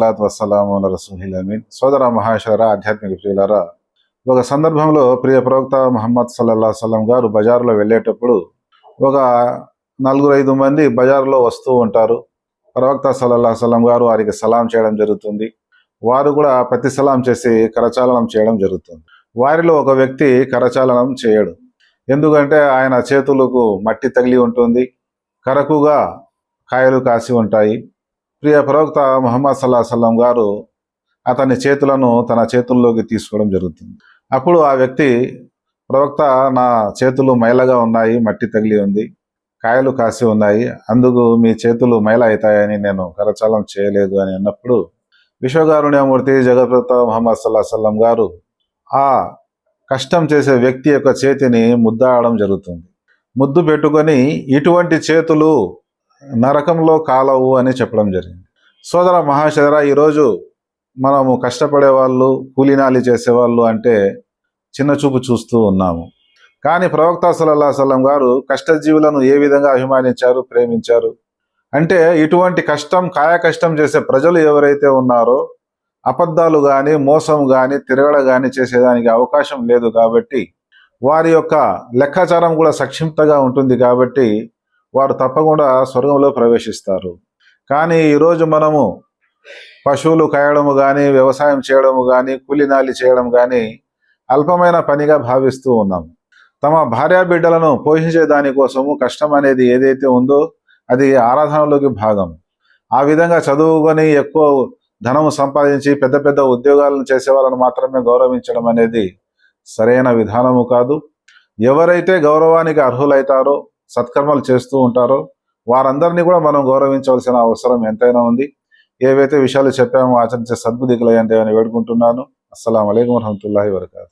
సలాత్ వసలాము రసూహిల్ అమీన్. సోదర మహాశర ఆధ్యాత్మిక ప్రియులారా ఒక సందర్భంలో ప్రియ ప్రవక్త మహమ్మద్ సల్లల్లా సలం గారు బజారులో వెళ్ళేటప్పుడు ఒక నలుగురు ఐదు మంది బజారులో వస్తూ ఉంటారు. ప్రవక్త సల్లల్లా సలం గారు వారికి సలాం చేయడం జరుగుతుంది. వారు కూడా ప్రతి సలాం చేసి కరచాలనం చేయడం జరుగుతుంది. వారిలో ఒక వ్యక్తి కరచాలనం చేయడు. ఎందుకంటే ఆయన చేతులకు మట్టి తగిలి ఉంటుంది. కరకుగా కాయలు కాసి ఉంటాయి. ప్రియ ప్రవక్త మొహమ్మద్ సల్లా సల్లం గారు అతని చేతులను తన చేతుల్లోకి తీసుకోవడం జరుగుతుంది. అప్పుడు ఆ వ్యక్తి ప్రవక్త నా చేతులు మైలగా ఉన్నాయి మట్టి తగిలి ఉంది కాయలు కాసి ఉన్నాయి అందుకు మీ చేతులు మైల అవుతాయని నేను కరచాలం చేయలేదు అని అన్నప్పుడు విశ్వగారుణ్యమూర్తి జగత్ప్రత మహమ్మద్ సల్లా సల్లం గారు ఆ కష్టం చేసే వ్యక్తి యొక్క చేతిని ముద్దాడడం జరుగుతుంది. ముద్దు పెట్టుకొని ఇటువంటి చేతులు నరకంలో కాలవు అని చెప్పడం జరిగింది. సోదర మహాశర ఈరోజు మనము కష్టపడే వాళ్ళు కూలీనాలి చేసేవాళ్ళు అంటే చిన్న చూపు చూస్తూ ఉన్నాము. కానీ ప్రవక్త సల్లల్లా సలం గారు కష్టజీవులను ఏ విధంగా అభిమానించారు ప్రేమించారు? అంటే ఇటువంటి కష్టం కాయ కష్టం చేసే ప్రజలు ఎవరైతే ఉన్నారో అబద్ధాలు కానీ మోసం కానీ తిరగడ కానీ చేసేదానికి అవకాశం లేదు కాబట్టి వారి యొక్క లెక్కాచారం కూడా సక్షిప్తగా ఉంటుంది కాబట్టి వారు తప్పకుండా స్వర్గంలో ప్రవేశిస్తారు. కానీ ఈరోజు మనము పశువులు కాయడము కానీ వ్యవసాయం చేయడము కానీ కూలినాలి చేయడం కానీ అల్పమైన పనిగా భావిస్తూ ఉన్నాం. తమ భార్యా బిడ్డలను పోషించే దానికోసము కష్టం అనేది ఏదైతే ఉందో అది ఆరాధనలోకి భాగం. ఆ విధంగా చదువుకొని ఎక్కువ ధనము సంపాదించి పెద్ద పెద్ద ఉద్యోగాలను చేసే వాళ్ళని మాత్రమే గౌరవించడం అనేది సరైన విధానము కాదు. ఎవరైతే గౌరవానికి అర్హులైతారో సత్కర్మలు చేస్తూ ఉంటారో. వారందరినీ కూడా మనం గౌరవించవలసిన అవసరం ఎంతైనా ఉంది. ఏవైతే విషయాలు చెప్పామో ఆచరించే సద్బుద్ధికులయ్యంటే అని వేడుకుంటున్నాను. అస్సలం అయికం వరహమూల వరకాతు